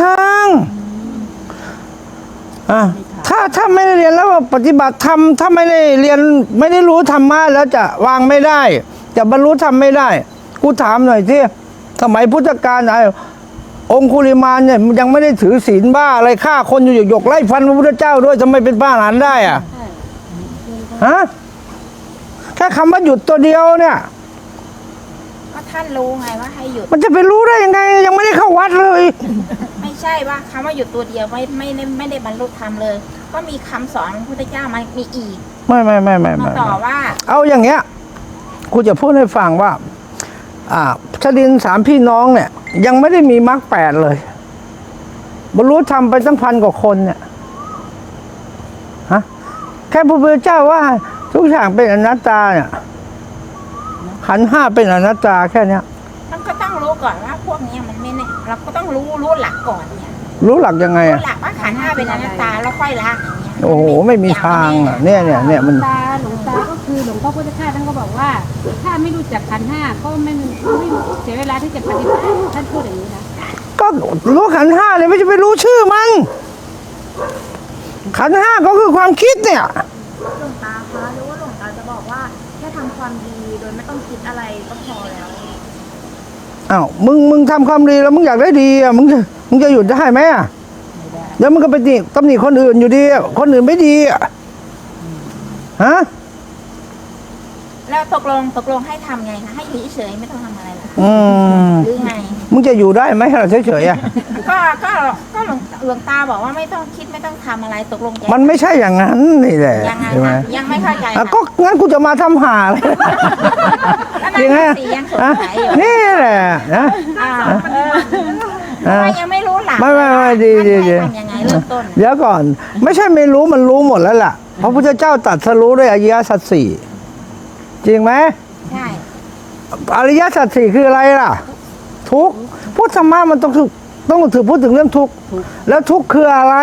ทางอะถ้าถ้าไม่ได้เรียนแล้วปฏิบัติธรรมถ้าไม่ได้เรียนไม่ได้รู้ธรรมะแล้วจะวางไม่ได้ จะบรรลุธรรมไม่ได้ กูถามหน่อยที่สมัยพุทธกาลไอ้องคุลิมานเนี่ยยังไม่ได้ถือศีลบ้าอะไรฆ่าคนอยู่หยกๆไล่ฟันพระพุทธเจ้าด้วยทำไมเป็นพระอรหันต์ได้อะฮะแค่คำว่าหยุดตัวเดียวเนี่ยก็ท่านรู้ไงว่าให้หยุด มันจะไปรู้ได้ยังไง ยังไม่ได้เข้าวัดเลยไม่ ใช่ว่าคำว่าหยุดตัวเดียวไม่ไม่ได้ไม่ได้บรรลุธรรมเลย ก็มีคำสอนของพระพุทธเจ้ามามีอีก ไม่ไม่ไม่ไม่มาไม่ต่อว่า เอาอย่างเงี้ยกูจะพูดให้ฟังว่า อ่าชดินสามพี่น้องเนี่ย ยังไม่ได้มีมรรคแปดเลย บรรลุธรรมไปตั้งพันกว่าคนเนี่ยฮะแค่พระพุทธเจ้าว่า ทุกอย่างเป็นอนัตตาเนี่ยขันธ์ห้าเป็นอนัตตาแค่เนี้ยมันก็ต้องรู้ก่อนว่าพวกเนี้ยมันไม่แน่เราก็ต้องรู้รู้หลักก่อนเนี่ย รู้หลักยังไงรู้อะหลักว่าขันธ์ห้าเป็นอนัตตาแล้วค่อยละอย่างเงี้ยโอ้โหไม่มีทางอะเนี่ยเนี่ยเนี่ยมันตาหลวงตาก็คือหลวงพ่อพุทธทาสท่านก็บอกว่า ถ้าไม่รู้จักขันธ์ห้าก็ไม่ไม่เสียเวลาที่จะปฏิบัติท่านพูดอย่างนี้นะก็รู้ขันธ์ห้าเลยไม่จะไปรู้ชื่อมัน ขันธ์ห้าก็คือความคิดเนี่ยหลวงตาคะหรือว่าหลวงตาจะบอกว่าแค่ทำความดีโดยไม่ต้องคิดอะไรก็พอแล้วอ้าวมึงมึงทำความดีแล้วมึงอยากได้ดีอะมึงจะ มึงจะหยุดได้ไหมอะเดี๋ยวมึงก็ไปติตำหนิคนอื่นอยู่ดีอะคนอื่นไม่ดีอะฮะแล้วตกลงตกลงให้ทำไงคะให้อยู่เฉยๆไม่ต้องทำอะไรล่ะอืมหรือไง มึงจะอยู่ได้ไหมเราเฉยๆอะก็ก็ก็หลวงหลวงตาบอกว่าไม่ต้องคิดไม่ต้องทำอะไรตกลงจะมันไม่ใช่อย่างนั้นนี่แหละยังไงใช่ไหมคะยังไม่เข้าใจอะค่ะก็งั้นกูจะมาทำหาเลยแล้วจริงไหมนั่นสิยังสงอะสัยอยู่นี่แหละนะอ่าเออ เพราะว่ายังไม่รู้หลักไม่ไม่ไม่ดีดีดีท่านให้ทำยังไงเริ่มต้น เดี๋ยวก่อน ไม่ใช่ไม่รู้มันรู้หมดแล้วล่ะพระพุทธเจ้าตรัดสรู้ด้วยอริยสัจสี่จริงไหมใช่ อริยสัจสี่คืออะไรล่ะ ทุกข์พุทธธรรมะมันต้องถึงต้องถือพูดถึงเรื่องทุกข์แล้วทุกข์คืออะไร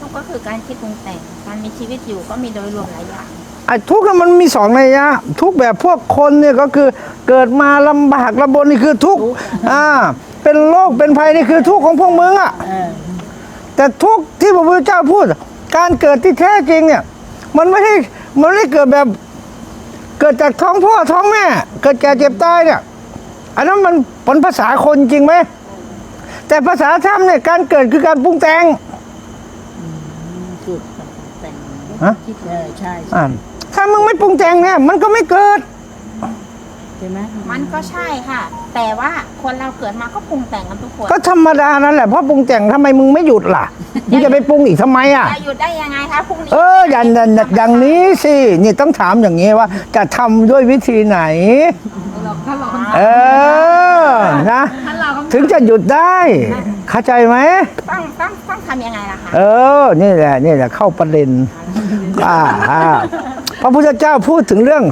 ทุกข์ก็คือการคิดปรุงแต่ง การมีชีวิตอยู่ก็มีโดยรวมหลายอย่าง ไอ้ทุกข์น่ะมันมีสองนัยยะ ทุกข์แบบพวกคนเนี่ยก็คือเกิดมาลำบากลำบนนี่คือทุกข์อ่าเป็นโรคเป็นภัยนี่คือทุกข์ของพวกมึงอะแต่ทุกข์ที่พระพุทธเจ้าพูด การเกิดที่แท้จริงเนี่ย มันไม่ได้มันไม่ได้เกิดแบบ เกิดจากท้องพ่อท้องแม่ เกิดแก่เจ็บตายเนี่ย อันนั้นมันเป็นภาษาคนจริงไหมแต่ภาษาธรรมเนี่ยการเกิดคือการปรุงแต่งจุดแต่งฮะคิดเออใช่อ่า ถ้ามึงไม่ปรุงแต่งเนี่ย มันก็ไม่เกิดใช่ไหมมันก็ใช่ค่ะ แต่ว่าคนเราเกิดมาก็ปรุงแต่งกันทุกคนก็ธรรมดานั่นแหละเพราะปรุงแต่งทำไมมึงไม่หยุดล่ะมึงจะไปปรุงอีกทำไมอะ จะหยุดได้ยังไงคะพรุ่งนี้เอออย่างอย่างอย่างนี้สินี่ต้องถามอย่างนี้ว่า จะทำด้วยวิธีไหนเราถ้าเราเออนะถ้าเราถึงจะหยุดได้ เข้าใจไหม ต้องต้องต้องทำยังไงล่ะคะ เออ นี่แหละ นี่แหละ เข้าประเด็น อ่าอ่า พระพุทธเจ้าพูดถึงเรื่อง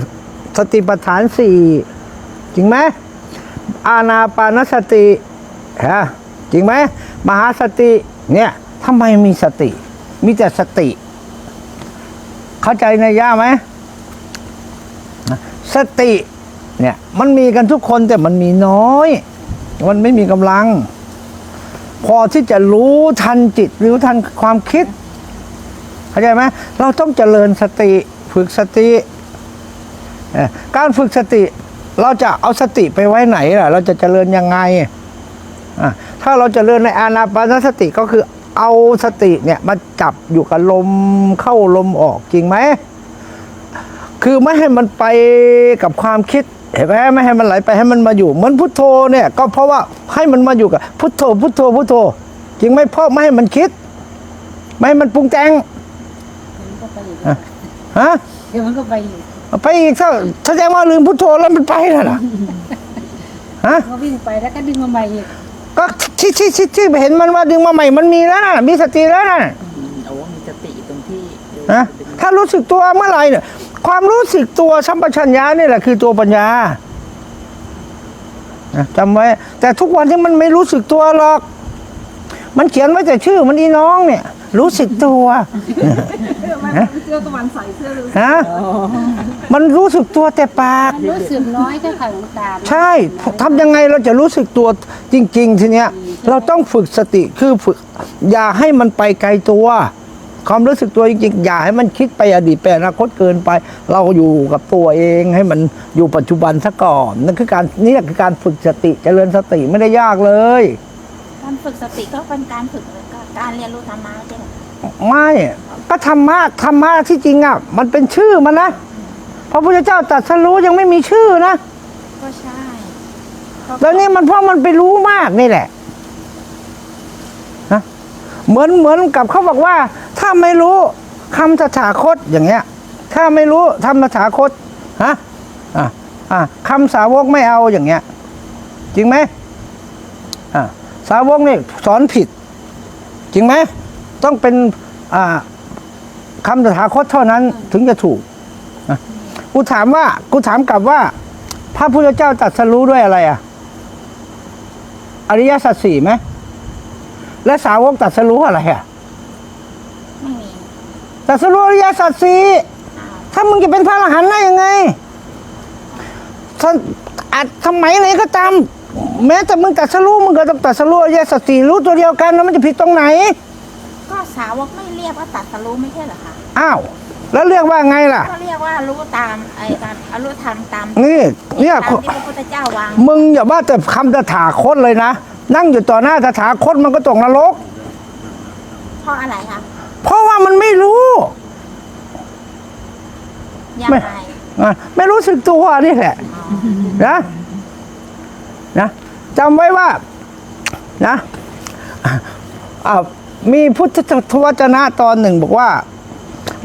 สติปัฏฐานสี่จริงไหมอาณาปานสติฮะจริงไหมมหาสติเนี่ยทำไมมีสติ มีแต่สติ เข้าใจในย่าไหมสติเนี่ยมันมีกันทุกคนแต่มันมีน้อย มันไม่มีกำลัง พอที่จะรู้ทันจิตรู้ทันความคิด เข้าใจไหมเราต้องเจริญสติ ฝึกสติเอ่อการฝึกสติ เราจะเอาสติไปไว้ไหนล่ะ เราจะเจริญยังไงอะถ้าเราจเจริญในอานาปานสติก็คือเอาสติเนี่ยมาจับอยู่กับลมเข้าลมออกจริงไหมคือไม่ให้มันไปกับความคิดเห็นไหมไม่ให้มันไหลไปให้มันมาอยู่เหมือนพุทโธเนี่ย ก็เพราะว่าให้มันมาอยู่กับพุทโธพุทโธพุทโธจริงไหมเพราะไม่ให้มันคิด ไม่ให้มันปรุงแต่งมันก็ไปอีกฮะ เดี๋ยวมันก็ไปอีกไปอีกถ้าแสดงว่าลืมพุทโธแล้วมันไปแล้วล่ะฮะ มันก็วิ่งไปแล้วก็ดึงมาใหม่อีกก็ที่ที่ที่ที่เห็นมันว่าดึงมาใหม่มันมีแล้วนะมีสติแล้วนะอืมเอาว่ามีสติตรงที่เดี๋ยวนะดึงถ้ารู้สึกตัวเมื่อไหร่เนี่ย ความรู้สึกตัวสัมปชัญญะนี่แหละคือตัวปัญญานะจำไว้ แต่ทุกวันที่มันไม่รู้สึกตัวหรอก มันเขียนไว้แต่ชื่อมันอีน้องเนี่ย รู้สึกตัวฮะเสื้อตะวันใส่เสื้อฮะมันรู้สึกตัวแต่ปาก มันรู้สึกน้อยก็ค่ะหลวงตาใช่ทำยังไงเราจะรู้สึกตัวจริง ๆ ทีเนี้ย เราต้องฝึกสติคือฝึก อย่าให้มันไปไกลตัว ความรู้สึกตัวจริงๆอย่าให้มันคิดไปอดีตไปอนาคตเกินไป เราอยู่กับตัวเองให้มันอยู่ปัจจุบันซะก่อนนั่นคือการนี่คือการฝึกสติเจริญสติไม่ได้ยากเลย การฝึกสติก็เป็นการฝึกเหมือนกับการเรียนรู้ธรรมะใช่ไหมไม่ก็ธรรมะธรรมะที่จริงอะ มันเป็นชื่อมันนะพระพุทธเจ้าตรัสรู้ยังไม่มีชื่อนะก็ใช่ก็แล้วนี่มันเพราะมันไปรู้มากนี่แหละนะเหมือนเหมือนกับเขาบอกว่า ถ้าไม่รู้คำตถาคตอย่างเงี้ย ถ้าไม่รู้ธรรมตถาคตฮะอะอะคำสาวกไม่เอาอย่างเงี้ย จริงไหมอะ สาวกนี่สอนผิด จริงไหมต้องเป็นอ่าคำตถาคตเท่านั้นถึงจะถูกอะกูถามว่ากูถามกลับว่า พระพุทธเจ้าตรัสรู้ด้วยอะไรอะอริยสัจสี่ไหมและสาวกตรัสรู้อะไรอะไม่มีตรัสรู้อริยสัจสี่อ้าวถ้ามึงจะเป็นพระอรหันต์ได้ยังไงถ้าอาจสมัยไหนก็ตาม แม้แต่มึงตรัสรู้มึงก็ต้องตรัสรู้อริยสัจสี่รู้ตัวเดียวกันแล้วมันจะผิดตรงไหน ก็สาวกไม่เรียกว่าตัดสรู้ไม่ใช่เหรอคะอ้าวแล้วเรียกว่าไงล่ะ ก็เรียกว่ารู้ตามไอ้ตามอรู้ธรรมตามนี่เนี่ยตามที่พระพุทธเจ้าวางมึงอย่าว่าแต่คำตถาคตเลยนะ นั่งอยู่ต่อหน้าตถาคตมันก็ตกนรก เพราะอะไรคะเพราะว่ามันไม่รู้ยังไม่ไงอะไม่รู้สึกตัวนี่แหละนะ นะจำไว้ว่านะมีพุทธวจนะตอนหนึ่งบอกว่า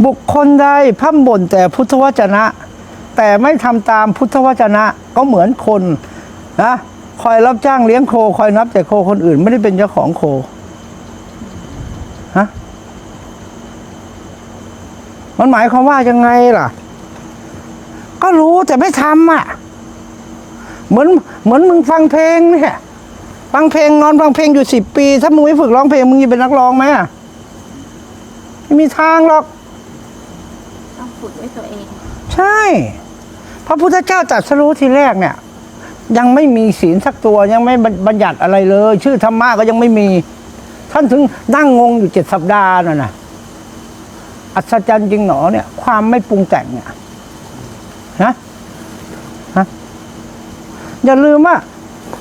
บุคคลใดพร่ำบ่นแต่พุทธวจนะ แต่ไม่ทำตามพุทธวจนะก็เหมือนคนนะคอยรับจ้างเลี้ยงโค คอยนับแต่โคคนอื่นไม่ได้เป็นเจ้าของโคฮะมันหมายความว่ายังไงล่ะ ก็รู้แต่ไม่ทำอะ เหมือนเหมือนมึงฟังเพลงเนี่ยฟังเพลงนอนฟังเพลงอยู่สิบปี ถ้ามึงไม่ฝึกร้องเพลงมึงจะเป็นนักร้องไหมอะไม่มีทางหรอกต้องฝึกไว้ตัวเอง ใช่ พระพุทธเจ้าตรัสรู้ทีแรกเนี่ย ยังไม่มีศีลสักตัวยังไม่บัญญัติอะไรเลย ชื่อธรรมะก็ยังไม่มี ท่านถึงนั่งงงอยู่เจ็ดสัปดาห์น่ะนะอัศจรรย์จริงหนอเนี่ย ความไม่ปรุงแต่งเนี่ยนะฮะ อย่าลืมว่า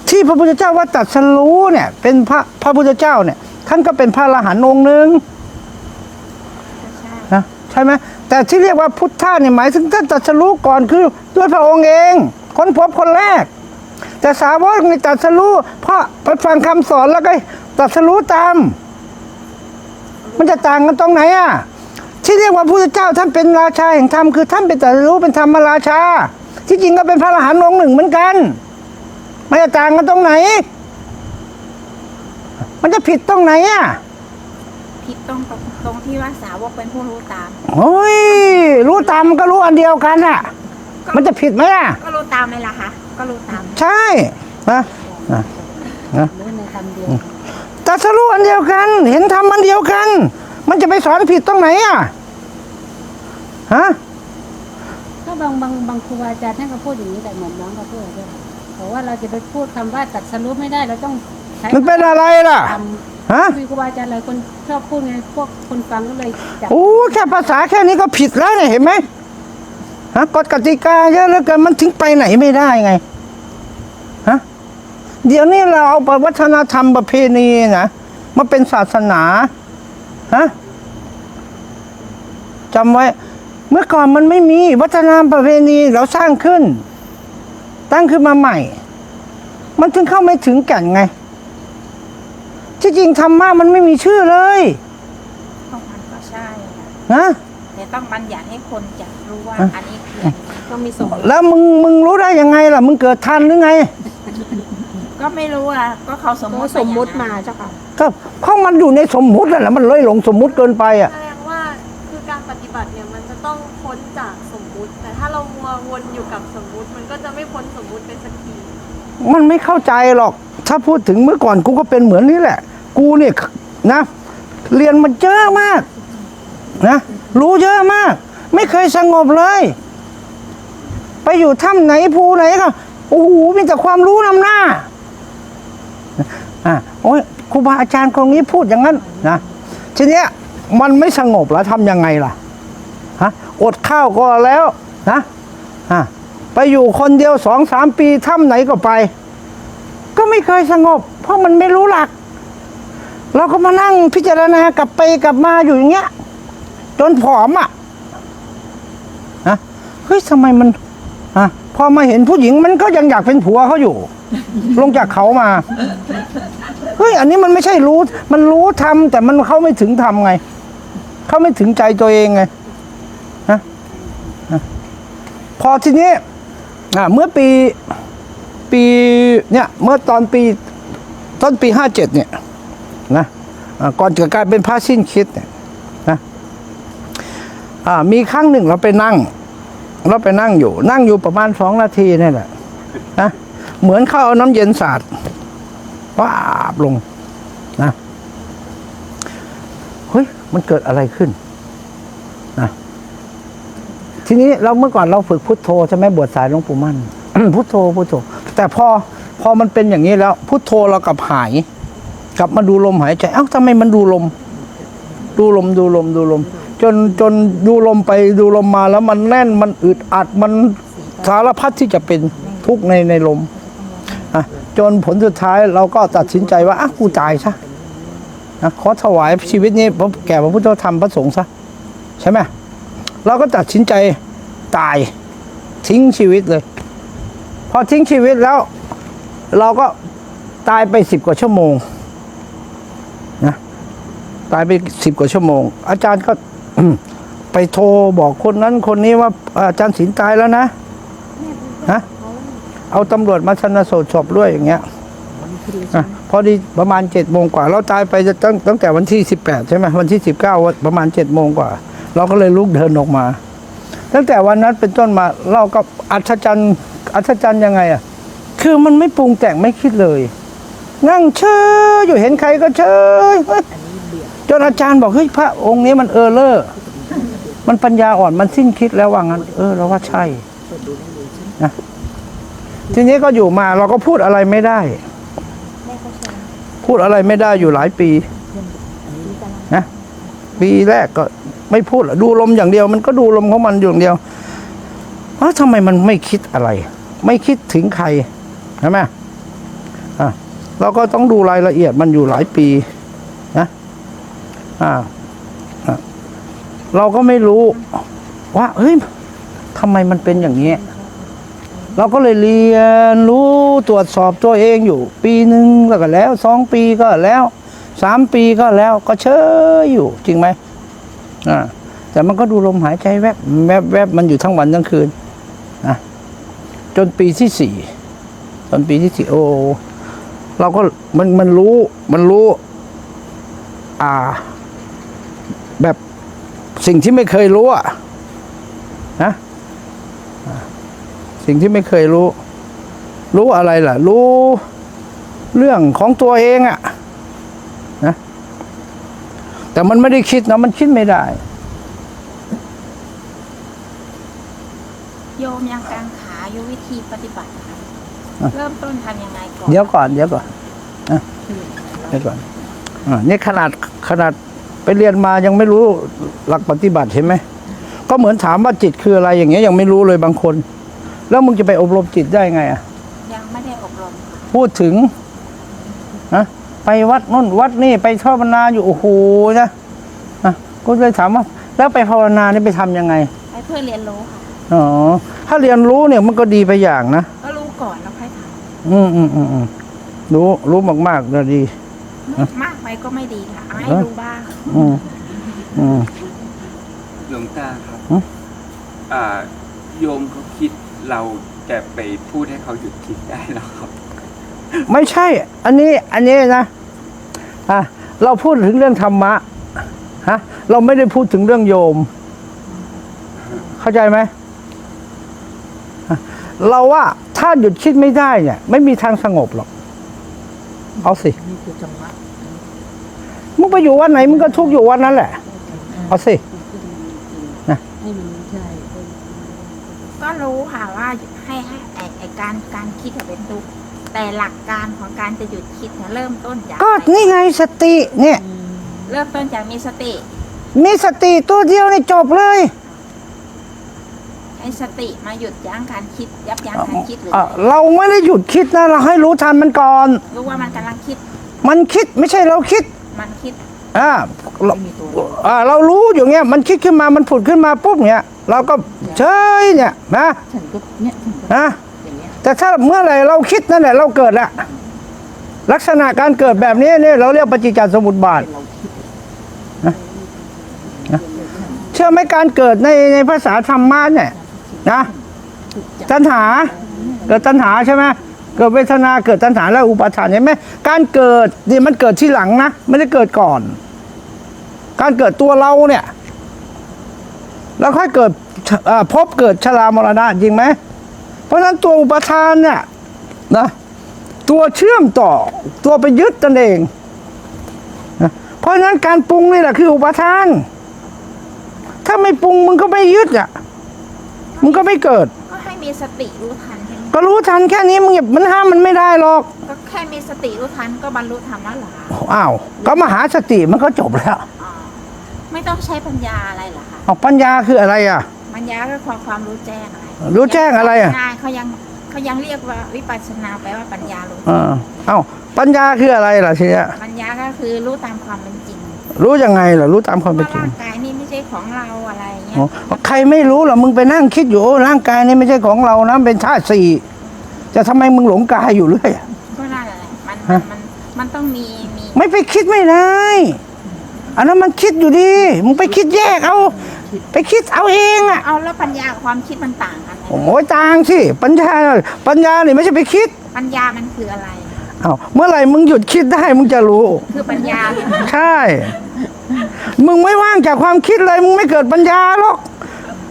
ที่พระพุทธเจ้าว่าตรัสรู้เนี่ย เป็นพระพระพุทธเจ้าเนี่ย ท่านก็เป็นพระอรหันต์องค์หนึ่งก็ใช่นะใช่ไหมแต่ที่เรียกว่าพุทธะเนี่ยหมายถึงท่านตรัสรู้ก่อนคือด้วยพระองค์เอง ค้นพบคนแรก แต่สาวกในตรัสรู้เพราะไปฟังคำสอนแล้วก็ตรัสรู้ตาม มันจะต่างกันตรงไหนอะที่เรียกว่าพระพุทธเจ้าท่านเป็นราชาแห่งธรรมคือท่านเป็นตรัสรู้เป็นธรรมราชา ที่จริงก็เป็นพระอรหันต์องค์หนึ่งเหมือนกัน มันจะต่างกันตรงไหน มันจะผิดตรงไหนอะผิดตรงตรงตรงที่ว่าสาวกเป็นผู้รู้ตามโอ้ยรู้ตามมันก็รู้อันเดียวกันอะ มันจะผิดไหมล่ะ ก็รู้ตามไหมล่ะคะก็รู้ตาม ใช่นะนะนะรู้ในคำเดียวแตรัสรู้อันเดียวกัน เห็นธรรมอันเดียวกัน มันจะไปสอนผิดตรงไหนอะฮะก็บางบางบางครูบาอาจารย์ท่านก็พูดอย่างนี้แต่เหมือนน้องก็พูดด้วย บอกว่าเราจะไปพูดคำว่าตัดสรุปไม่ได้เราต้องใช้มันเป็นอะไรล่ะทฮะำมีครูบาอาจารย์หลายคนชอบพูดไงพวกคนฟังก็เลยจับโอ้แค่ภาษาแค่นี้ก็ผิดแล้วเนี่ยเห็นไหมฮะกฎกติกาเยอะเหลือเกินมันถึงไปไหนไม่ได้ไงฮะเดี๋ยวนี้เราเอาวัฒนธรรมประเพณีนะมาเป็นศาสนาฮะจำไว้ เมื่อก่อนมันไม่มีวัฒนธรรมประเพณีเราสร้างขึ้น ตั้งขึ้นมาใหม่ มันถึงเข้าไม่ถึงแก่นไง ที่จริงธรรมะมันไม่มีชื่อเลยก็มันก็ใช่ค่ะนะแต่ต้องบัญญัติให้คนจะรู้ว่าอะอันนี้คืออันนี้ต้องมีสมมติแล้วมึงมึงรู้ได้ยังไงล่ะ มึงเกิดทันหรือไง ก็ไม่รู้อะก็เขาสมมติสมมุติไปอย่งมานั้นเจ้าค่ะ ก็เพราะมันอยู่ในสมมุตินั่นแหละมันเลยหลงสมมุติเกินไปอะ แสดงว่าคือการปฏิบัติเนี่ยมันจะต้องพ้นจากสมมุติ แต่ถ้าเรามัววนอยู่กับสมมุติมัน ก็จะไม่พ้นสมมุติไปสักทีมันไม่เข้าใจหรอก ถ้าพูดถึงเมื่อก่อนกูก็เป็นเหมือนนี่แหละ กูเนี่ยนะ เรียนมันเยอะมาก นะ รู้เยอะมาก ไม่เคยสงบเลย ไปอยู่ถ้ำไหนภูไหนก็โอ้โหมีแต่ความรู้นำหน้าอะโอ้ยครูบาอาจารย์คนนี้พูดอย่างนั้นนะทีเนี้ยมันไม่สงบแล้วทำยังไงล่ะฮะอดข้าวก็แล้วนะอะ ไปอยู่คนเดียวสองสามปีถ้ำไหนก็ไป ก็ไม่เคยสงบ เพราะมันไม่รู้หลัก เราก็มานั่งพิจารณากลับไปกลับมาอยู่อย่างเงี้ย จนผอมอะนะเฮ้ยทำไมมันอะพอมาเห็นผู้หญิงมันก็ยังอยากเป็นผัวเขาอยู่ ลงจากเขามาเฮ้ยอันนี้มันไม่ใช่รู้ มันรู้ทำแต่มันเข้าไม่ถึงทำไง เข้าไม่ถึงใจตัวเองไงนะนะพอทีนี้ อ่าเมื่อปีปีเนี่ยเมื่อตอนปีต้นปีห้าเจ็ดเนี่ยนะก่อนจะกลายเป็นพระสิ้นคิดเนี่ยนะอ่ามีครั้งหนึ่งเราไปนั่ง เราไปนั่งอยู่ นั่งอยู่ประมาณสองนาทีนี่แหละนะเหมือนเข้าเอาน้ำเย็นสาดว้าบลงนะเฮ้ยมันเกิดอะไรขึ้นนะ ทีนี้เราเมื่อก่อนเราฝึกพุทโธใช่ไหมบวชสายหลวงปู่มั่น พุทโธพุทโธ แต่พอพอมันเป็นอย่างนี้แล้ว พุทโธเรากลับหาย กลับมาดูลมหายใจเอ้าทำไมมันดูลม ดูลมดูลมดูลม จนจนดูลมไปดูลมมาแล้วมันแน่นมันอึดอัดมันสารพัดที่จะเป็นทุกข์ในในลมอะจนผลสุดท้ายเราก็ตัดสินใจว่าอะกูตายซะนะขอถวายชีวิตนี้แก่พระพุทธธรรมพระสงฆ์ซะใช่ไหม เราก็ตัดสินใจตายทิ้งชีวิตเลย พอทิ้งชีวิตแล้ว เราก็ตายไปสิบกว่าชั่วโมงนะตายไปสิบกว่าชั่วโมง อาจารย์ก็ไปโทรบอกคนนั้นคนนี้ว่าอาจารย์ศิลตายแล้วนะฮะเอาตำรวจมาชันสูตรศพด้วยอย่างเงี้ยพอดีประมาณเจ็ดโมงกว่า เราตายไปตั้งตั้งแต่วันที่สิบแปดใช่ไหมวันที่สิบเก้าประมาณเจ็ดโมงกว่า เราก็เลยลุกเดินออกมา ตั้งแต่วันนั้นเป็นต้นมาเราก็อัศจรรย์อัศจรรย์ยังไงอะ คือมันไม่ปรุงแต่งไม่คิดเลย นั่งเชยอยู่เห็นใครก็เชยจนอาจารย์บอกเฮ้ยพระองค์นี้มันเออเลอร์มันปัญญาอ่อนมันสิ้นคิดแล้วว่างั้น เออเราว่าใช่นะทีนี้ก็อยู่มาเราก็พูดอะไรไม่ได้ พูดอะไรไม่ได้อยู่หลายปีนะปีแรกก็ ไม่พูดหรอดูลมอย่างเดียว มันก็ดูลมของมันอยู่อย่างเดียวเอ้าทำไมมันไม่คิดอะไร ไม่คิดถึงใครใช่ไหมอะเราก็ต้องดูรายละเอียดมันอยู่หลายปีนะอ่าเราก็ไม่รู้ ว่าเฮ้ยทำไมมันเป็นอย่างนี้ เราก็เลยเรียนรู้ตรวจสอบตัวเองอยู่ ปีหนึ่งแล้วก็แล้วสองปีก็แล้วสามปีก็แล้วก็เชยอยู่ จริงไหม อ่าแต่มันก็ดูลมหายใจแวบแวบแวบมันอยู่ทั้งวันทั้งคืนนะจนปีที่สี่จนปีที่สี่โอ้เราก็มันมันรู้มันรู้ อ่า แบบสิ่งที่ไม่เคยรู้อะนะสิ่งที่ไม่เคยรู้ รู้อะไรล่ะ รู้เรื่องของตัวเองอะนะ แต่มันไม่ได้คิดนะมันคิดไม่ได้โยมยังกังขาอยู่วิธีปฏิบัติค่ะอะเริ่มต้นทำยังไงก่อนเดี๋ยวก่อนเดี๋ยวก่อนอะเดี๋ยวก่อนอะนี่ขนาดขนาดไปเรียนมายังไม่รู้หลักปฏิบัติเห็นไหมก็เหมือนถามว่าจิตคืออะไรอย่างเงี้ยยังไม่รู้เลยบางคน แล้วมึงจะไปอบรมจิตได้ไงอะยังไม่ได้อบรมค่ะพูดถึงนะ ไปวัดนู่นวัดนี่ไปภาวนาอยู่โอ้โหนะอะก็เลยถามว่า แล้วไปภาวนานี่ไปทำยังไงให้เพื่อเรียนรู้ค่ะอ๋อถ้าเรียนรู้เนี่ยมันก็ดีไปอย่างนะก็รู้ก่อนแล้วค่อยทอืมอืมอืมอืมรู้รู้มากๆก็ดีำมากไปก็ไม่ดีค่ะเอาให้เออรู้บ้างอืมอืมหลวงตาครับหึอ่า โยมเขาคิดเราจะไปพูดให้เขาหยุดคิดได้หรอครับ ไม่ใช่ อันนี้อันนี้นะอะเราพูดถึงเรื่องธรรมะฮะเราไม่ได้พูดถึงเรื่องโยม เข้าใจไหมเราว่าถ้าหยุดคิดไม่ได้เนี่ย ไม่มีทางสงบหรอก เอาสินี่คือจังหวะมึงไปอยู่วันไหนมึงก็ทุกข์อยู่วันนั้นแหละ เอาสิให้มันใช่ก็รู้ค่ะว่าให้ให้ไอไอการการคิดอะเป็นทุกข์ แต่หลักการของการจะหยุดคิดเนี่ยเริ่มต้นจากก็อะไรนี่ไงสติเนี่ย เริ่มต้นจากมีสติ มีสติตัวเดียวนี่จบเลยให้สติมาหยุดยั้งการคิด ยับยั้งการคิดหรืออะเราไม่ได้หยุดคิดนะเราให้รู้ทันมันก่อน รู้ว่ามันกำลังคิด มันคิดไม่ใช่เราคิด มันคิดอ่าเราอ่าเรารู้อยู่เงี้ยมันคิดขึ้นมามันผุดขึ้นมาปุ๊บเนี้ยเราก็เฉยเนี่ยนะฉันก็เนี่ยฉันก็นะอย่างเงี้ย แต่ถ้าเมื่อไหร่เราคิดนั่นแหละเราเกิดละลักษณะการเกิดแบบนี้เนี่ยเราเรียกปฏิจจสมุปบาทนะเชื่อไหมการเกิดในในภาษาธรรมะเนี่ยนะตัณหา เกิดตัณหาใช่ไหมเกิดเวทนาเกิดตัณหาแล้วอุปาทานเห็นไหมการเกิดนี่มันเกิดที่หลังนะไม่ได้เกิดก่อน การเกิดตัวเราเนี่ย แล้วค่อยเกิดพบเกิดชรามรณะจริงไหม ราะฉะนั้นตัวอุปทานเนี่ยนะตัวเชื่อมต่อตัวไปยึดตนเองนะเพราะฉะนั้นการปรุงนี่แหละคืออุปทาน ถ้าไม่ปรุงมึงก็ไม่ยึดอะมึงก็ไม่เกิด ก็ให้มีสติรู้ทันแค่นี้ก็รู้ทันแค่นี้มึงอย่ามันห้ามมันไม่ได้หรอกก็แค่มีสติรู้ทันก็บรรลุธรรมแล้วเหรอคะอ้าวก็มหาสติมันก็จบแล้วอ๋อไม่ต้องใช้ปัญญาอะไรเหรอคะ เอาปัญญาคืออะไรอะ ปัญญาก็ความความรู้แจ้งอะไรรู้แจ้งอะไรอะนายเขายังเขายังเรียกว่าวิปัสสนาแปลว่าปัญญารู้เออเอ้าปัญญาคืออะไรล่ะทีเนี้ยปัญญาก็คือรู้ตามความเป็นจริง รู้ยังไงล่ะรู้ตามความเป็นว่าจริงร่างกายนี่ไม่ใช่ของเราอะไรเงี้ยอ๋อใครไม่รู้หรอมึงไปนั่งคิดอยู่โอ้ร่างกายนี่ไม่ใช่ของเรานะเป็นธาตุสี่จะทำไมมึงหลงกายอยู่เรื่อยอะก็นั่นแหละมันฮะมันมันต้องมีมีไม่ไปคิดไม่ได้อันนั้นมันคิดอยู่ดี มึงไปคิดแยกเอา ไปคิดเอาเองอะเอาแล้วปัญญากับความคิดมันต่างกันไหมโอ้ยต่างสิปัญญาปัญญาเนี่ยไม่ใช่ไปคิดปัญญามันคืออะไร เอาเมื่อไหร่มึงหยุดคิดได้มึงจะรู้ คือปัญญาใช่ไหมใช่ มึงไม่ว่างจากความคิดเลยมึงไม่เกิดปัญญาหรอก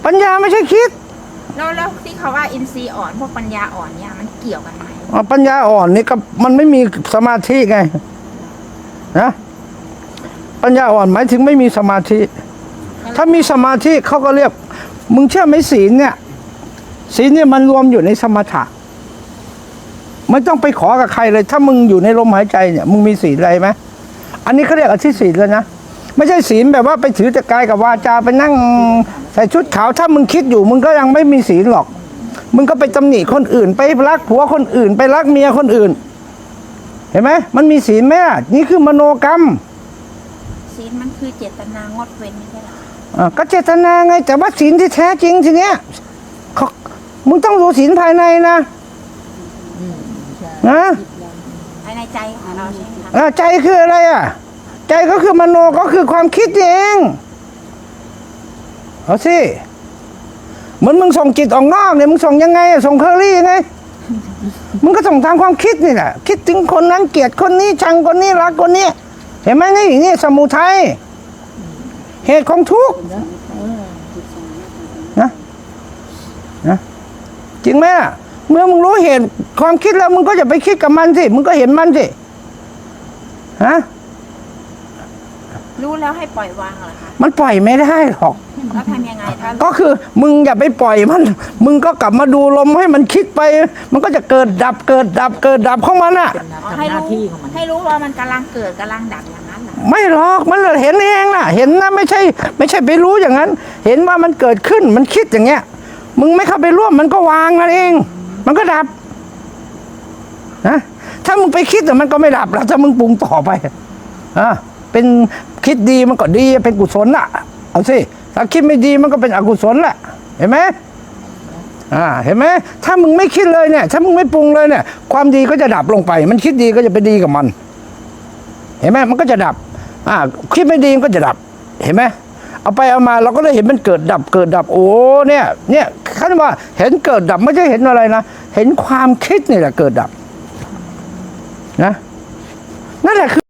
ปัญญาไม่ใช่คิดแล้วแล้วที่เขาว่าอินทรีย์อ่อนพวกปัญญาอ่อนเนี่ยมันเกี่ยวกันไหมอะปัญญาอ่อนนี่ก็มันไม่มีสมาธิไงนะปัญญาอ่อนหมายถึงไม่มีสมาธิ ถ้ามีสมาธิเขาก็เรียก มึงเชื่อไหมศีลเนี่ยศีลเนี่ยมันรวมอยู่ในสมถะไม่ต้องไปขอกับใครเลย ถ้ามึงอยู่ในลมหายใจเนี่ยมึงมีศีลอะไรไหมอันนี้เขาเรียกอธิศีลแล้วนะไม่ใช่ศีลแบบว่าไปถือแต่กายกับวาจาไปนั่งใส่ชุดขาวถ้ามึงคิดอยู่มึงก็ยังไม่มีศีลหรอก มึงก็ไปตำหนิคนอื่น ไปรักผัวคนอื่น ไปรักเมียคนอื่น เห็นไหมมันมีศีลไหมนี่คือมโนกรรมศีลมันคือเจตนางดเว้นไม่ใช่เหรออะ ก็เจตนาไง แต่ว่าศีลที่แท้จริงทีเนี้ยเขามึงต้องดูศีลภายในนะนะภายในใจของเราใช่ไหมคะอะใจคืออะไรอะ ใจก็คือมโนก็คือความคิดเองเอาสิเหมือนมึงส่งจิตออกนอกเนี่ยมึงส่งยังไงอะส่งเคอรี่ยังไงมึงก็ส่งทางความคิดนี่แหละคิดถึงคนนั้นเกลียดคนนี้ชังคนนี้รักคนนี้ เห็นไหมนี่นี่สมุทัย เหตุของทุกข์นะนะจริงไหมล่ะ เมื่อมึงรู้เหตุความคิดแล้วมึงก็จะไปคิดกับมันสิมึงก็เห็นมันสิฮะรู้แล้วให้ปล่อยวางเหรอคะมันปล่อยไม่ได้หรอกแล้วทำยังไงถ้าก็คือมึงอย่าไปปล่อยมัน มึงก็กลับมาดูลมให้มันคิดไป มันก็จะเกิดดับเกิดดับเกิดดับของมันอะอ๋อให้รู้ให้รู้ว่ามันกำลังเกิดกำลังดับอย่างนั้นเหรอ ไม่หรอกมันเห็นเองน่ะเห็นนะไม่ใช่ ไม่ใช่ไปรู้อย่างนั้น เห็นว่ามันเกิดขึ้นมันคิดอย่างเงี้ย มึงไม่เข้าไปร่วมมันก็วางนั่นเอง มันก็ดับนะถ้ามึงไปคิดแต่มันก็ไม่ดับแล้วถ้ามึงปรุงต่อไปอะเป็นคิดดีมันก็ดีเป็นกุศลละเอาสิถ้าคิดไม่ดีมันก็เป็นอกุศลละเห็นไหมอ่าเห็นไหมถ้ามึงไม่คิดเลยเนี่ย ถ้ามึงไม่ปรุงเลยเนี่ย ความดีก็จะดับลงไป มันคิดดีก็จะไปดีกับมัน เห็นไหมมันก็จะดับ อ่าคิดไม่ดีมันก็จะดับเห็นไหมเอาไปเอามาเราก็ได้เห็นมันเกิดดับเกิดดับโอ้เนี่ยเนี่ยขั้นว่าเห็นเกิดดับไม่ใช่เห็นอะไรนะเห็นความคิดนี่แหละเกิดดับนะนั่นแหละคือ